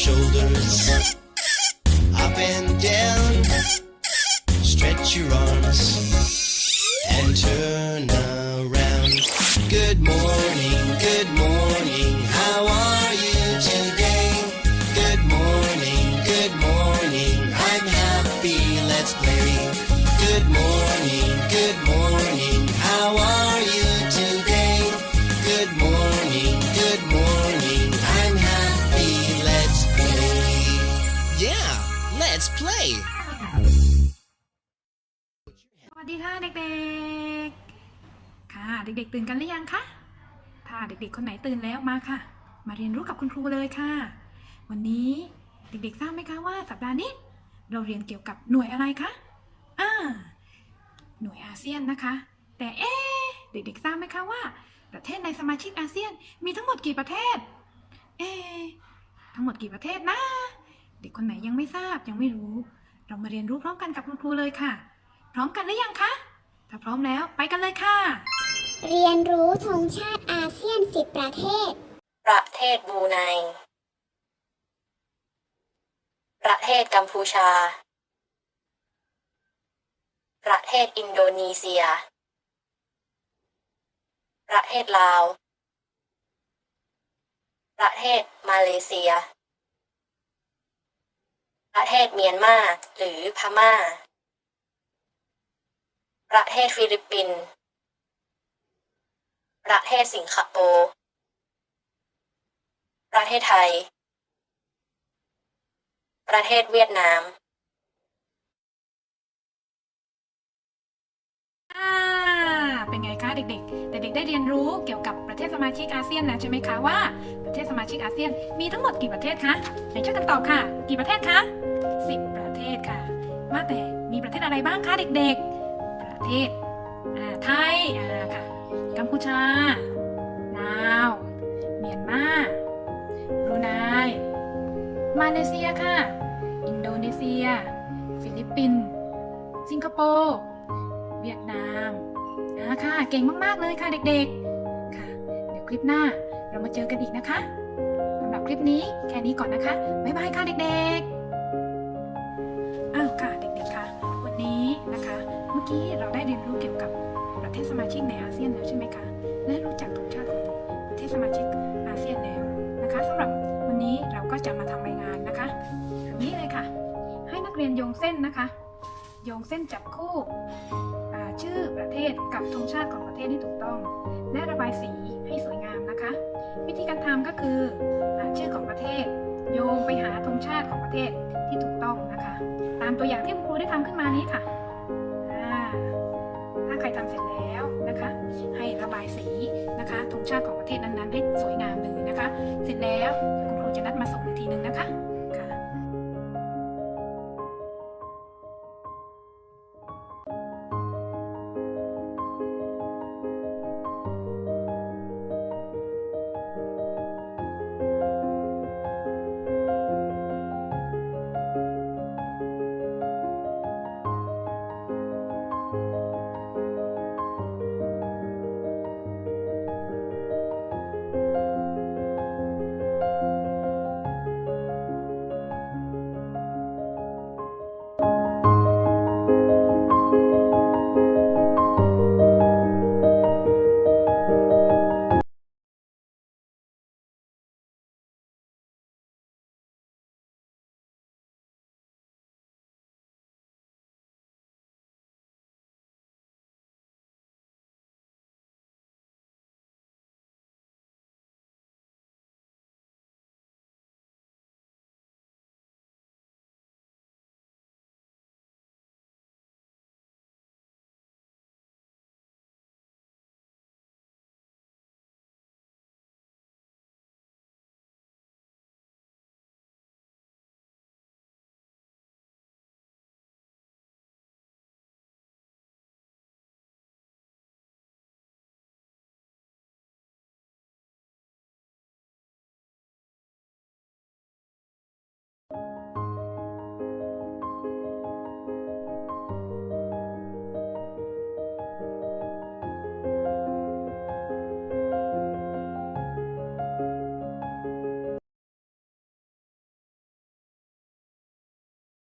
shoulders up and down. Stretch your arms and turn around. Good morning, good morning. Let's play. สวัสดีค่ะเด็กๆ ค่ะ เด็กๆ ตื่นกันหรือยังคะ ถ้าเด็กๆ คนไหนตื่นแล้วมาค่ะ มาเรียนรู้กับคุณครูเลยค่ะ วันนี้เด็กๆ ทราบไหมคะว่าสัปดาห์นี้ เราเรียนเกี่ยวกับหน่วยอะไรคะอ่าหน่วยอาเซียนนะคะ แต่เอ๊เด็กๆ ทราบไหมคะว่า ประเทศในสมาชิกอาเซียนมีทั้งหมดกี่ประเทศ เอ๊ทั้งหมดกี่ประเทศนะ เด็กคนไหนยังไม่ทราบยังไม่รู้ เรามาเรียนรู้พร้อมกันกับคุณครูเลยค่ะ พร้อมกันหรือยังคะ ถ้าพร้อมแล้วไปกันเลยค่ะ เรียนรู้ธงชาติอาเซียน 10 ประเทศ ประเทศบรูไน ประเทศกัมพูชา ประเทศอินโดนีเซีย ประเทศลาว ประเทศมาเลเซีย ประเทศเมียนมา หรือพม่า ประเทศฟิลิปปินส์ ประเทศสิงคโปร์ ประเทศไทย ประเทศเวียดนาม ด็กๆ ได้เรียนรู้เกี่ยวกับประเทศสมาชิกอาเซียนแล้วใช่ไหมคะว่าประเทศสมาชิกอาเซียนมีทั้งหมดกี่ประเทศคะไหนช่วยกันตอบค่ะ กี่ประเทศคะสิบประเทศค่ะว่าแต่มีประเทศอะไรบ้างคะเด็กๆ ประเทศอ่าไทยอ่าค่ะกัมพูชาลาวเมียนมาบรูไนมาเลเซียค่ะ อินโดนีเซีย ฟิลิปปินส์สิงคโปร์เวียดนาม อ่าค่ะ เก่งมากๆเลยค่ะเด็กๆ ค่ะ เดี๋ยวคลิปหน้าเรามาเจอกันอีกนะคะสำหรับคลิปนี้แค่นี้ก่อนนะคะ บ๊ายบายค่ะเด็กๆ อ้าวค่ะเด็กๆค่ะ วันนี้นะคะ เมื่อกี้เราได้เรียนรู้เกี่ยวกับประเทศสมาชิกในอาเซียนแล้วใช่ไหมคะ และรู้จักธงชาติของประเทศสมาชิกอาเซียนแล้วนะคะสำหรับวันนี้เราก็จะมาทำรายงานนะคะอย่างนี้เลยค่ะ ให้นักเรียนโยงเส้นนะคะ โยงเส้นจับคู่ ชื่อประเทศกับธงชาติของประเทศที่ถูกต้อง และระบายสีให้สวยงามนะคะ วิธีการทำก็คืออาชื่อของประเทศ โยงไปหาธงชาติของประเทศที่ถูกต้องนะคะ ตามตัวอย่างที่คุณครูได้ทำขึ้นมานี้ค่ะถ้าใครทำเสร็จแล้วนะคะ ให้ระบายสีนะคะธงชาติของประเทศนั้นๆ ให้สวยงามเลยนะคะ เสร็จแล้วคุณครูจะนัดมาส่งอีกทีนึงนะคะ